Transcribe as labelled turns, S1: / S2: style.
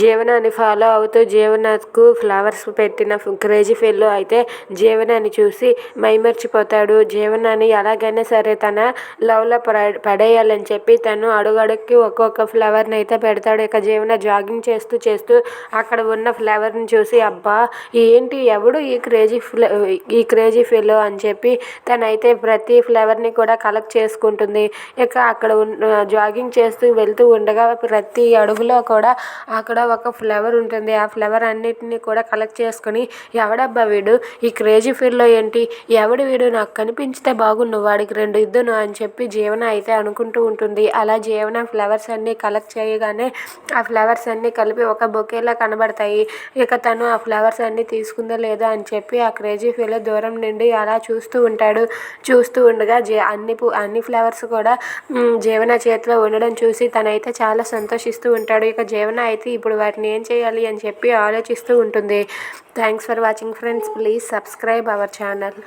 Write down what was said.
S1: జీవనాన్ని ఫాలో అవుతూ జీవనకు ఫ్లవర్స్ పెట్టిన క్రేజీ ఫెల్లో అయితే జీవనాన్ని చూసి మైమర్చిపోతాడు. జీవనాన్ని ఎలాగైనా సరే తన లవ్లో పడేయాలని చెప్పి తను అడుగడుక్కి ఒక్కొక్క ఫ్లవర్ని అయితే పెడతాడు. ఇక జీవన జాగింగ్ చేస్తూ చేస్తూ అక్కడ ఉన్న ఫ్లవర్ని చూసి అబ్బా ఏంటి ఎవడు ఈ క్రేజీ ఫ్ల ఈ క్రేజీ ఫెల్లో అని చెప్పి తనైతే ప్రతి ఫ్లవర్ని కూడా కలెక్ట్ చేసుకుంటుంది. ఇక అక్కడ ఉన్న జాగింగ్ చేస్తూ వెళ్తూ ఉండగా ప్రతి అడుగులో కూడా అక్కడ ఒక ఫ్లవర్ ఉంటుంది. ఆ ఫ్లవర్ అన్నిటిని కూడా కలెక్ట్ చేసుకొని ఎవడబ్బా వీడు? ఈ క్రేజీ ఫీల్డ్లో ఏంటి? ఎవడు వీడు? నాకు కనిపించితే బాగుండు. వాడికి రెండు ఇద్దును అని చెప్పి జీవన అయితే అనుకుంటూ ఉంటుంది. అలా జీవన ఫ్లవర్స్ అన్నీ కలెక్ట్ చేయగానే ఆ ఫ్లవర్స్ అన్నీ కలిపి ఒక బొకేలా కనబడతాయి. ఇక తను ఆ ఫ్లవర్స్ అన్నీ తీసుకుందో లేదో అని చెప్పి ఆ క్రేజీ ఫీల్ దూరం నుండి అలా చూస్తూ ఉంటాడు. చూస్తూ ఉండగా జీ అన్ని అన్ని ఫ్లవర్స్ కూడా జీవన చేతిలో ఉండడం చూసి తనైతే చాలా సంతోషిస్తూ ఉంటాడు. ఇక జీవన అయితే ఇప్పుడు వాటిని ఏం చేయాలి అని చెప్పి ఆలోచిస్తూ ఉంటుంది. Thanks for watching friends please subscribe our channel